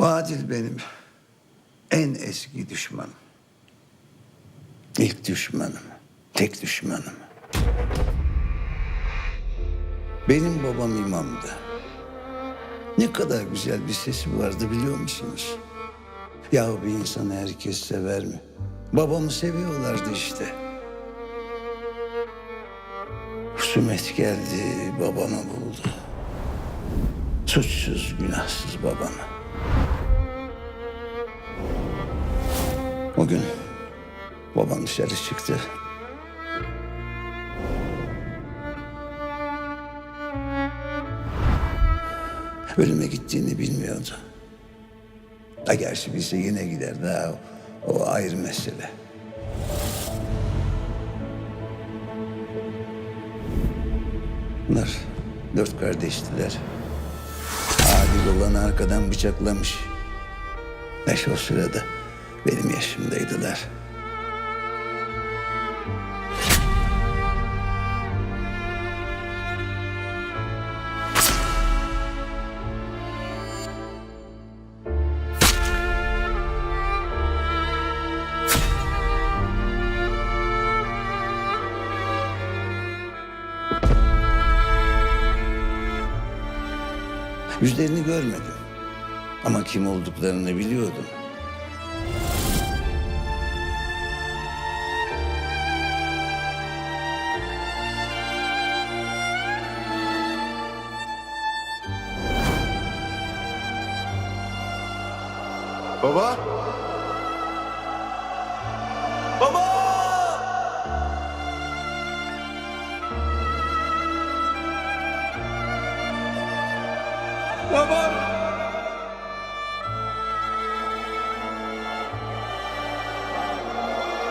O Adil benim en eski düşmanım. İlk düşmanım, tek düşmanım. Benim babam imamdı. Ne kadar güzel bir sesi vardı biliyor musunuz? Yahu bir insanı herkes sever mi? Babamı seviyorlardı işte. Husumet geldi, babamı buldu. Suçsuz, günahsız babamı. O gün babam dışarı çıktı. Ölüme gittiğini bilmiyordu. Ha gerçi bilse yine gider daha o ayrı mesele. Bunlar dört kardeştiler. Adil olanı arkadan bıçaklamış. Beş o sırada benim yaşımdaydılar. Yüzlerini görmedim. Ama kim olduklarını biliyordum. Baba? Baba! Baba!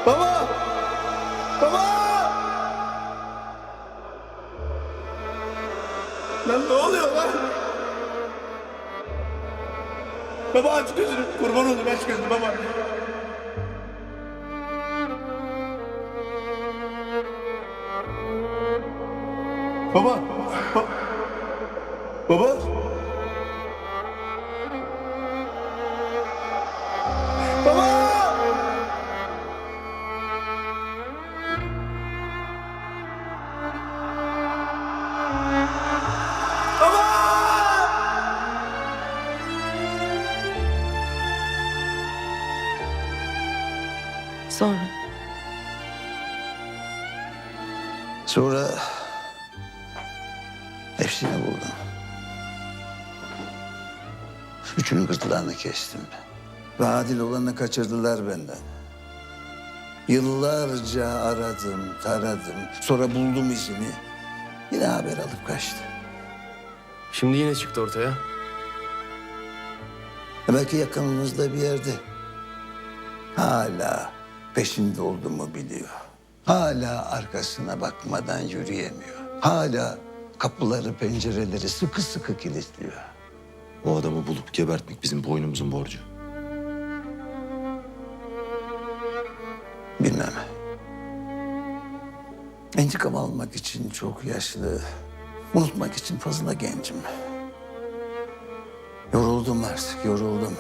Baba! Baba! Lan ne oluyor lan? Baba aç gözünü. Kurban olayım aç gözünü baba. Baba. Ba- baba. Sonra Sonra hepsini buldum. Üçünün gırtlağını kestim. Ve adil olanı kaçırdılar benden. Yıllarca aradım, taradım. Sonra buldum izini. Yine haber alıp kaçtı. Şimdi yine çıktı ortaya. E Belki yakınımızda bir yerde. Hala peşinde olduğumu biliyor. Hala arkasına bakmadan yürüyemiyor. Hala kapıları, pencereleri sıkı sıkı kilitliyor. O adamı bulup gebertmek bizim boynumuzun borcu. Bilmem. İntikam almak için çok yaşlı, unutmak için fazla gencim. Yoruldum artık, yoruldum.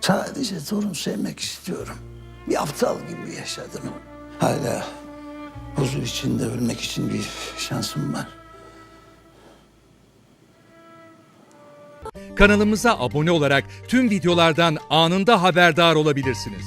Sadece torun sevmek istiyorum. Bir aptal gibi yaşadım. Hala huzur içinde ölmek için bir şansım var. Kanalımıza abone olarak tüm videolardan anında haberdar olabilirsiniz.